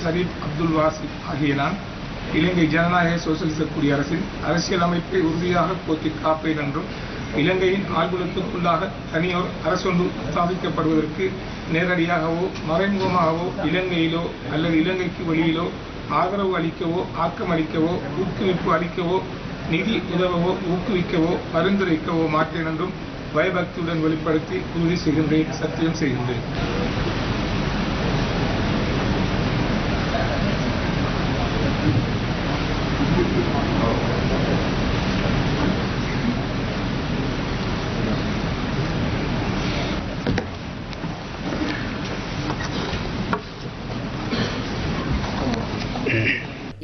ஷரீப் அப்துல் வாசிப் ஆகிய நான் இலங்கை ஜனநாயக சோசியலிச குடியரசின் அரசியலமைப்பை உறுதியாக போற்றி காப்பேன் என்றும் இலங்கையின் ஆழ்குலத்துக்குள்ளாக தனியோர் அரசொன்று ஸ்தாபிக்கப்படுவதற்கு நேரடியாகவோ மறைமுகமாகவோ இலங்கையிலோ அல்லது இலங்கைக்கு வெளியிலோ ஆதரவு அளிக்கவோ ஆக்கமளிக்கவோ ஊக்குவிப்பு அளிக்கவோ நிதி உதவவோ ஊக்குவிக்கவோ பரிந்துரைக்கவோ மாட்டேன் என்றும் பயபக்தியுடன் வெளிப்படுத்தி உறுதி செய்கின்றேன் சத்தியம் செய்கின்றேன்.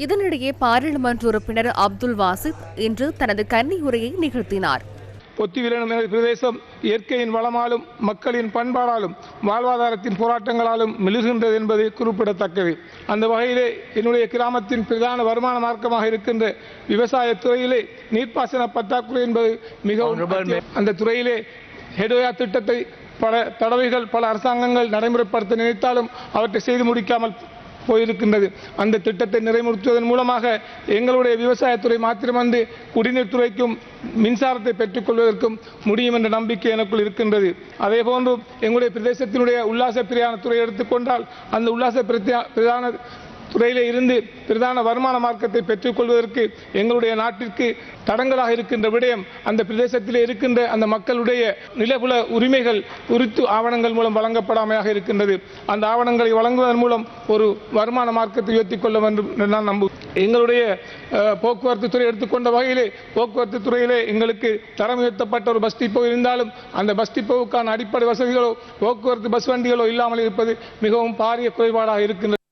இதனிடையே பாராளுமன்ற உறுப்பினர் அப்துல் வாசித் இன்று தனது கன்னி உரையை நிகழ்த்தினார். பொத்திவிலனும் எனது பிரதேசம் இயற்கையின் வளமாலும் மக்களின் பண்பாடாலும் வாழ்வாதாரத்தின் போராட்டங்களாலும் மிளுகின்றது என்பது குறிப்பிடத்தக்கது. அந்த வகையிலே என்னுடைய கிராமத்தின் பிரதான வருமான மார்க்கமாக இருக்கின்ற விவசாய துறையிலே நீர்ப்பாசன பற்றாக்குறை என்பது மிகவும் அந்த துறையிலே ஹெடோயா திட்டத்தை பல தடவைகள் பல அரசாங்கங்கள் நடைமுறைப்படுத்த நினைத்தாலும் அவற்றை செய்து முடிக்காமல் போயிருக்கின்றது. அந்த திட்டத்தை நிறைமுறுத்துவதன் மூலமாக எங்களுடைய விவசாயத்துறை மாத்திரமன்று குடிநீர் துறைக்கும் மின்சாரத்தை பெற்றுக்கொள்வதற்கும் முடியும் என்ற நம்பிக்கை எனக்குள் இருக்கின்றது. அதே போன்று எங்களுடைய பிரதேசத்தினுடைய உல்லாச பிரியான துறை எடுத்துக்கொண்டால் அந்த உல்லாச பிரதான துறையிலே இருந்து பிரதான வருமான மார்க்கத்தை பெற்றுக்கொள்வதற்கு எங்களுடைய நாட்டிற்கு தடங்கலாக இருக்கின்ற விடயம் அந்த பிரதேசத்தில் இருக்கின்ற அந்த மக்களுடைய நிலபுல உரிமைகள் குறித்து ஆவணங்கள் மூலம் வழங்கப்படாமையாக இருக்கின்றது. அந்த ஆவணங்களை வழங்குவதன் மூலம் ஒரு வருமான மார்க்கத்தை உயர்த்தி கொள்ள வேண்டும் என்று நான் நம்பு எங்களுடைய போக்குவரத்து துறை எடுத்துக்கொண்ட வகையிலே போக்குவரத்து துறையிலே எங்களுக்கு தரம் உயர்த்தப்பட்ட ஒரு பஸ் டிப்போ இருந்தாலும் அந்த பஸ் டிப்போவுக்கான அடிப்படை வசதிகளோ போக்குவரத்து பஸ் வண்டிகளோ இல்லாமல் இருப்பது மிகவும் பாரிய குறைபாடாக இருக்கின்றது.